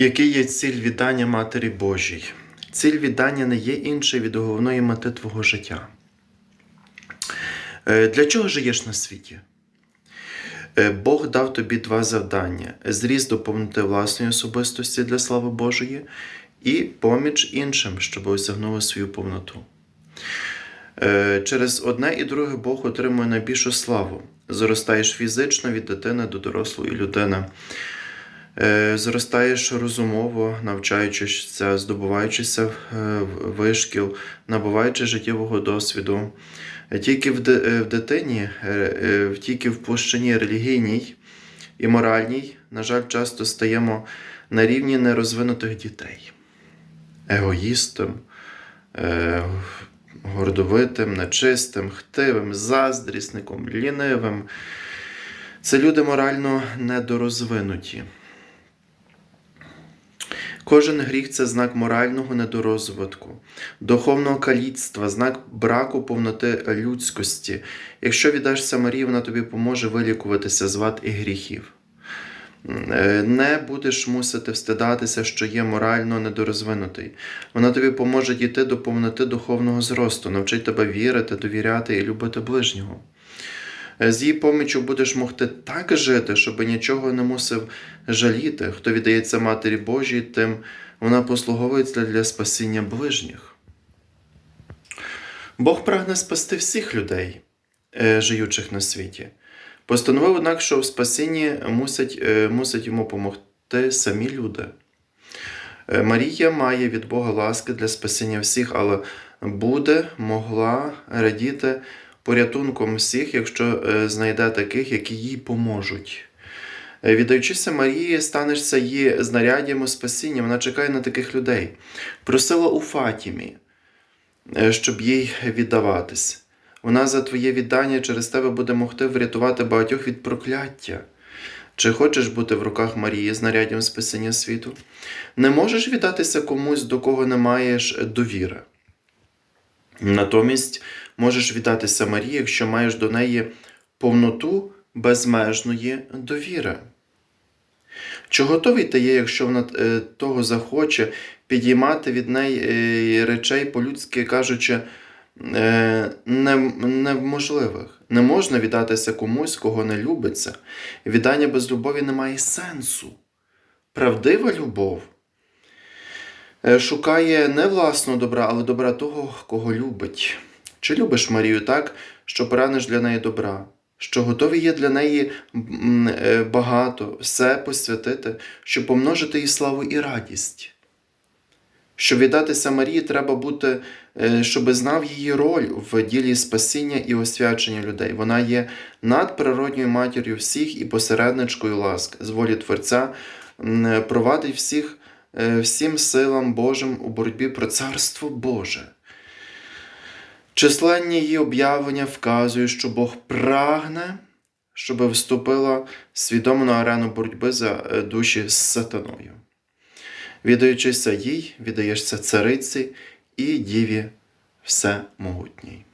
Який є ціль віддання Матері Божій? Ціль віддання не є інше від головної мети твого життя. Е, Для чого живеш на світі? Е, Бог дав тобі два завдання: зріст до повноти власної особистості для слави Божої і поміч іншим, щоб осягнули свою повноту. Е, Через одне і друге Бог отримує найбільшу славу. Зростаєш фізично від дитини до дорослої людини. Е, Зростаєш розумово, навчаючися, здобуваючися е, вишкіл, набуваючи життєвого досвіду. Е, Тільки в, ди- в дитині, тільки в площині релігійній і моральній, на жаль, часто стаємо на рівні нерозвинутих дітей, егоїстом, гордовитим, нечистим, хтивим, заздрісником, лінивим. Це люди морально недорозвинуті. Кожен гріх це знак морального недорозвитку, духовного каліцтва, знак браку повноти людськості. Якщо віддашся Марії, вона тобі поможе вилікуватися з вад і гріхів. Е, Не будеш мусити встидатися, що є морально недорозвинутий. Вона тобі поможе дійти до повноти духовного зросту, навчить тебе вірити, довіряти і любити ближнього. Е, З її поміччю будеш могти так жити, щоб нічого не мусив жаліти. Хто віддається Матері Божій, тим вона послуговується для спасіння ближніх. Бог прагне спасти всіх людей, е, живучих на світі. Постановив, однак, що в спасінні мусять, е, мусять йому допомогти самі люди. Марія має від Бога ласки для спасіння всіх, але буде могла радіти порятунком всіх, якщо е, знайде таких, які їй поможуть. Е, Віддаючися Марії, станешся її знаряддям спасіння. Вона чекає на таких людей. Просила у Фатімі, е, щоб їй віддаватись. Вона за твоє віддання через тебе буде могти врятувати багатьох від прокляття. Чи хочеш бути в руках Марії знаряддям спасіння світу? Не можеш віддатися комусь, до кого не маєш довіри. Натомість можеш віддатися Марії, якщо маєш до неї повноту безмежної довіри. Чи готовий ти є, якщо вона е, того захоче, підіймати від неї е, речей по-людськи кажучи, е, неможливих? Не можна віддатися комусь, кого не любиться. Віддання без любові не має сенсу. Правдива любов шукає не власного добра, але добра того, кого любить. Чи любиш Марію так, що пораниш для неї добра, що готовий є для неї е, багато, все посвятити, щоб помножити їй славу і радість? Щоб віддатися Марії, треба бути, е, щоб знав її роль в ділі спасіння і освячення людей. Вона є надприродньою матір'ю всіх і посередничкою ласк, з волі Творця, провадить всіх е, всім силам Божим у боротьбі про Царство Боже. Численні її об'явлення вказують, що Бог прагне, щоб вступила свідомо на арену боротьби за е, душі з сатаною. Віддаючися їй, віддаєшся цариці і діві всемогутній.